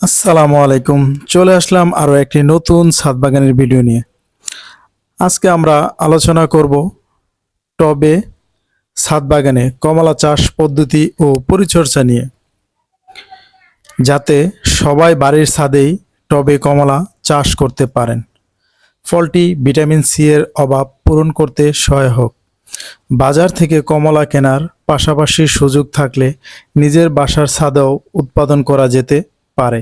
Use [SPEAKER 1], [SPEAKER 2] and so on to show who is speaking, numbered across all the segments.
[SPEAKER 1] আসসালামু আলাইকুম। চলে আসলাম আরও একটি নতুন বাগানের ভিডিও নিয়ে। আজকে আমরা আলোচনা করব টবে বাগানে কমলা চাষ পদ্ধতি ও পরিচর্যা নিয়ে। যাতে সবাই বাড়ির ছাদেই টবে কমলা চাষ করতে পারেন। ফলটি ভিটামিন সি এর অভাব পূরণ করতে সহায়ক বাজার থেকে কমলা কেনার পাশাপাশি সুযোগ থাকলে নিজের বাসার ছাদেও উৎপাদন করা যেতে পারে।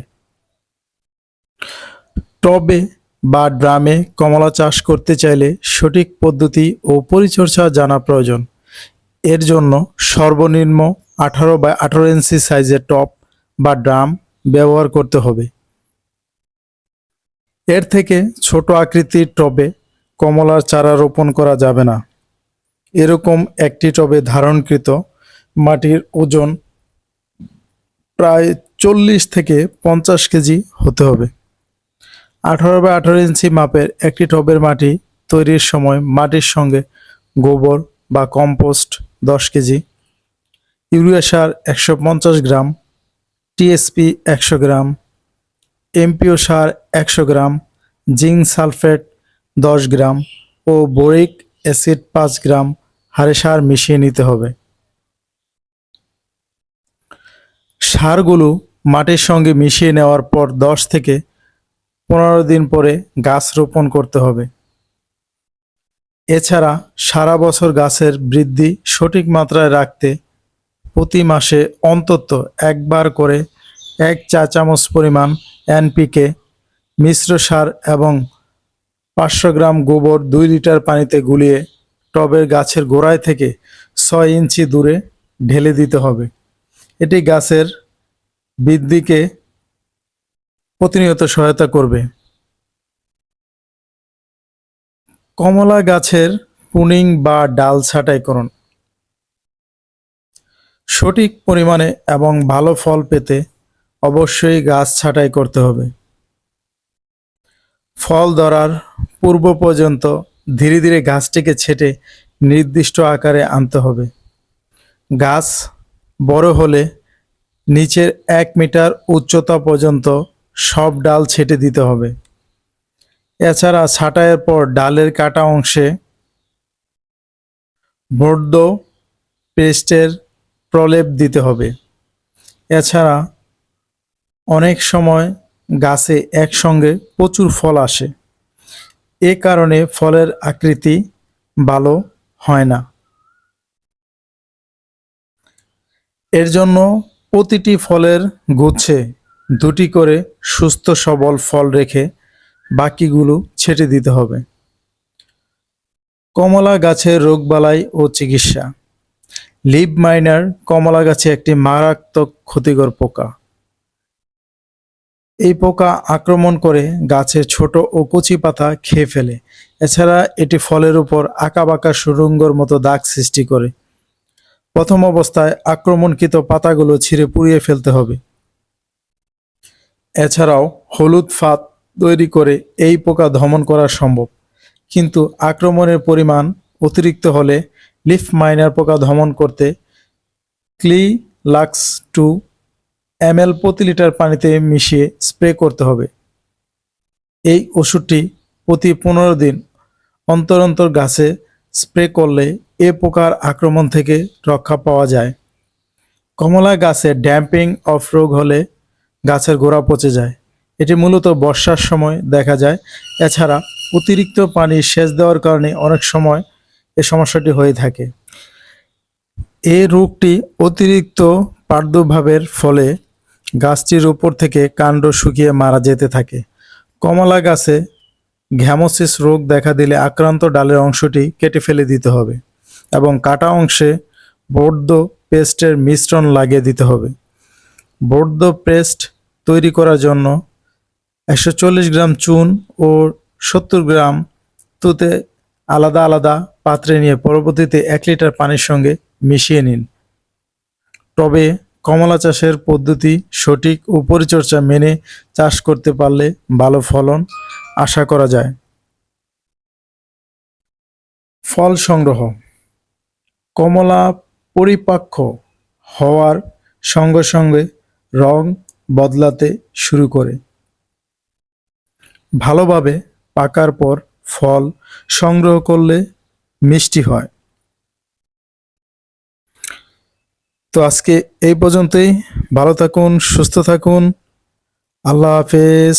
[SPEAKER 1] টবে বা ড্রামে কমলা চাষ করতে চাইলে সঠিক পদ্ধতি ও পরিচর্যা জানা প্রয়োজন। এর জন্য সর্বনিম্ন আঠারো বাই আঠারো ইঞ্চি সাইজের টব বা ড্রাম ব্যবহার করতে হবে। এর থেকে ছোট আকৃতির টবে কমলার চারা রোপণ করা যাবে না। এরকম একটি টবে ধারণকৃত মাটির ওজন প্রায় চল্লিশ থেকে পঞ্চাশ কেজি হতে হবে। আঠারো বা আঠারো ইঞ্চি মাপের একটি টবের মাটি তৈরির সময় মাটির সঙ্গে গোবর বা কম্পোস্ট দশ কেজি, ইউরিয়া সার একশো পঞ্চাশ গ্রাম টিএসপি একশো গ্রাম, এমপিও সার একশো গ্রাম, জিঙ্ক সালফেট দশ গ্রাম ও বোরিক অ্যাসিড পাঁচ গ্রাম হারে সার মিশিয়ে নিতে হবে। সারগুলো মাটির সঙ্গে মিশিয়ে নেওয়ার পর দশ থেকে পনেরো দিন পরে গাছ রোপণ করতে হবে। এছাড়া সারা বছর গাছের বৃদ্ধি সঠিক মাত্রায় রাখতে প্রতি মাসে অন্তত একবার করে এক চা চামচ পরিমাণ এনপিকে মিশ্র সার এবং পাঁচশো গ্রাম গোবর দুই লিটার পানিতে গুলিয়ে টবের গাছের গোড়ায় থেকে ছয় ইঞ্চি দূরে ঢেলে দিতে হবে। এটি গাছের বৃদ্ধিকে প্রতিনিয়ত সহায়তা করবে। কমলা গাছের পুনিং বা ডাল ছাঁটাই করুন। সঠিক পরিমাণে এবং ভালো ফল পেতে অবশ্যই গাছ ছাঁটাই করতে হবে। ফল ধরার পূর্ব পর্যন্ত ধীরে ধীরে গাছটিকে ছেটে নির্দিষ্ট আকারে আনতে হবে। গাছ বড় হলে নিচের এক মিটার উচ্চতা পর্যন্ত সব ডাল ছেটে দিতে হবে। এছাড়া ছাঁটাইয়ের পর ডালের কাটা অংশে বর্দ পেস্টের প্রলেপ দিতে হবে। এছাড়া অনেক সময় গাছে একসঙ্গে প্রচুর ফল আসে। এ কারণে ফলের আকৃতি ভালো হয় না। এর জন্য প্রতিটি ফলের গুচ্ছে দুটি করে সুস্থ সবল ফল রেখে বাকিগুলো ছেটে দিতে হবে। কমলা গাছের রোগবালাই ও চিকিৎসা। লিভ মাইনার কমলা গাছে একটি মারাত্মক ক্ষতিকর পোকা। এই পোকা আক্রমণ করে গাছের ছোট ও কচি পাতা খেয়ে ফেলে। এছাড়া এটি ফলের উপর আঁকাবাঁকা সুরঙ্গর মতো দাগ সৃষ্টি করে। প্রথম অবস্থায় আক্রমণকৃত পাতাগুলো ছিঁড়ে পুড়িয়ে ফেলতে হবে। এছাড়াও হলুদ ফাঁদ তৈরি করে এই পোকা দমন করা সম্ভব, কিন্তু আক্রমণের পরিমাণ অতিরিক্ত হলে লিফ মাইনার পোকা দমন করতে ক্লি লাক্স টু এমএল প্রতি লিটার পানিতে মিশিয়ে স্প্রে করতে হবে। এই ওষুধটি প্রতি পনেরো দিন অন্তর অন্তর গাছে স্প্রে করলে এ পোকার আক্রমণ থেকে রক্ষা পাওয়া যায়। কমলা গাছে ড্যাম্পিং অফ রোগ হলে গাছের গোড়া পচে যায়। এটি মূলত বর্ষার সময় দেখা যায়। এছাড়া অতিরিক্ত পানি সেচ দেওয়ার কারণে অনেক সময় এ সমস্যাটি হয়ে থাকে। এই রোগটি অতিরিক্ত প্রাদুর্ভাবের ফলে গাছটির উপর থেকে কাণ্ড শুকিয়ে মারা যেতে থাকে। কমলা গাছে ঘ্যামোসিস রোগ দেখা দিলে আক্রান্ত ডালের অংশটি কেটে ফেলে দিতে হবে এবং কাটা অংশে বর্দ পেস্টের মিশ্রণ লাগিয়ে দিতে হবে। বর্দ পেস্ট তৈরি করার জন্য একশো চল্লিশ গ্রাম চুন ও সত্তর গ্রাম তুতে আলাদা আলাদা পাত্রে নিয়ে পরবর্তীতে এক লিটার পানির সঙ্গে মিশিয়ে নিন। তবে কমলা চাষের পদ্ধতি সঠিক ও পরিচর্যা মেনে চাষ করতে পারলে ভালো ফলন আশা করা যায়। ফল সংগ্রহ। কমলা পরিপাক্ষ হওয়ার সঙ্গে সঙ্গে রং বদলাতে শুরু করে। ভালোভাবে পাকার পর ফল সংগ্রহ করলে মিষ্টি হয়। তো আজকে এই পর্যন্তই। ভালো থাকুন সুস্থ থাকুন। আল্লাহ হাফেজ।